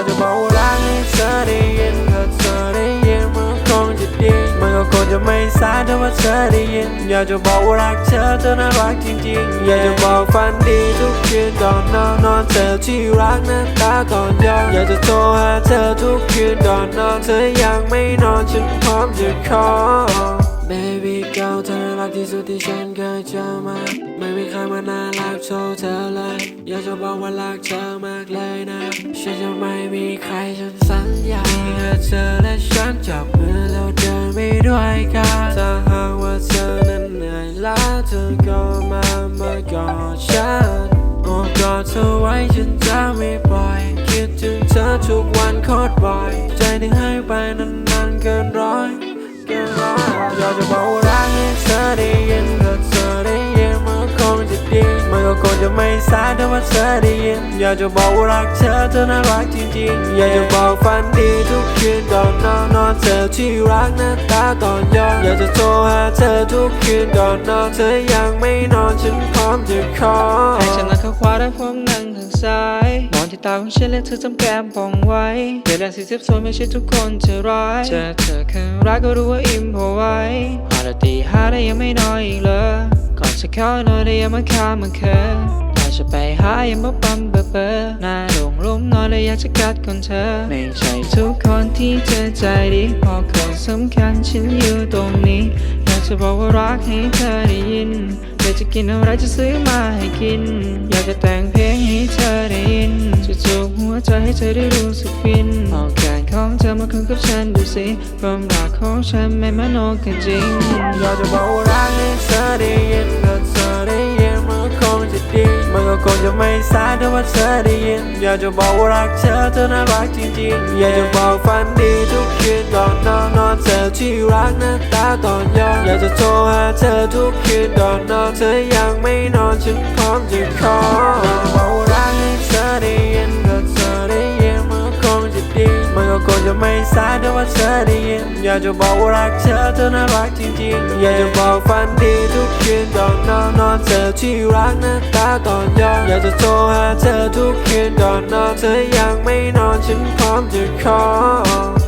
ากจะบอกว่ารักให้เธอได้ยินถ้าเธอได้ยินมันคงจะดีมันก็คงจะไม่สายถ้าว่าเธอได้ยิน อยากจะบอกว่ารักเธอเธอน่ารักจริงๆ อยากจะบอกฝันดีทุกคืนก่อนนอนนอนเธอที่รักหน้าตาก่อนยอนอยากจะโทรหาเธอทุกคืนก่อนนอนเธอยังไม่นอนฉันพร้อมจะขอ Baby girl เธอน่ารักที่สุดที่ฉันเคยเจอมา ไม่มีใครมาน่ารักเท่าเธอเลย อยากจะบอกว่ารักเธอมากเลยนะ ฉันจะไม่มีใครฉันสัญญาที่เธอและฉันจับมือแล้วเดินไปด้วยกันถ้าหากว่าเธอนั้นเหนื่อยล้าเธอก็มามากอดฉันโอ้กอดเธอไว้ฉันจะไม่ปล่อยคิดถึงเธอทุกวันโคตรบ่อย ใจที่ให้ไปนานเกินร้อยเกินร้อยอยากจะบอกรักให้เธอได้ยินถ้าเธอได้ยินมันคงจะดีมันก็คงจะไม่สายถ้าว่าเธอได้ อยากจะบอกว่ารักเธอเธอน่ารักจริงๆ อยากจะบอกฝันดีทุกคืนก่อนนอนนอนเธอที่รักหน้าตาตอนย้อนอยากจะโทรหาเธอทุกคืนก่อนนอนเธอยังไม่นอนฉันพร้อมจะขอให้ฉันนั่งข้างขวาได้ผมนั่งทางซ้ายมองที่ตาของฉันและเธอจำแก้มปองไว้เวลาสิสิบส่วนไม่ใช่ทุกคนจะร้ายเจอเธอครั้งแรกก็รู้ว่าอิ่มพอไว้หาดตีหาได้ยังไม่นอนอีกเลยก่อนจะเข้านอนได้ยังมาข้ามมันเคย จะไปหายังมาปั๊มเบอร์เบอร์หน้าหลงลุ่มนอนเลยอยากจะกัดคนเธอ ไม่ใช่ทุกคนที่จะใจดีพอคนสำคัญฉันอยู่ตรงนี้อยากจะบอกว่ารักให้เธอได้ยินอยากจะกินอะไรจะซื้อมาให้กิน อยากจะแต่งเพลงให้เธอได้ยินจะจูบหัวใจให้เธอได้รู้สึกฟินเอาแขนของเธอมาคืนกับฉันดูสิความรักของฉันไม่มโนกันจริงอยากจะบอกว่ารักให้เธอ คงจะไม่สายถ้าว่าเธอได้ยิน อยากจะบอกว่ารักเธอเธอน่ารักจริงๆ อยากจะบอกฝันดีทุกคืนก่อนนอนนอนเธอที่รักหน้าตาตอนย้อนอยากจะโทรหาเธอทุกคืนก่อนนอนเธอยังไม่นอนฉันพร้อมจะขออยากจะบอกว่ารักให้เธอได้ยินถ้าเธอได้ยินมันคงจะดีมันก็คงจะไม่สายถ้าว่าเธอได้ยินอยากจะบอกว่ารักเธอเธอน่ารักจริงๆ อยากจะบอกฝันดีทุกคืน ธอที่รักหน้าตาตอนยอนอยากจะโทรหาเธอทุกคืนก่อนนอนเธอยังไม่นอนฉันพร้อมจะขอ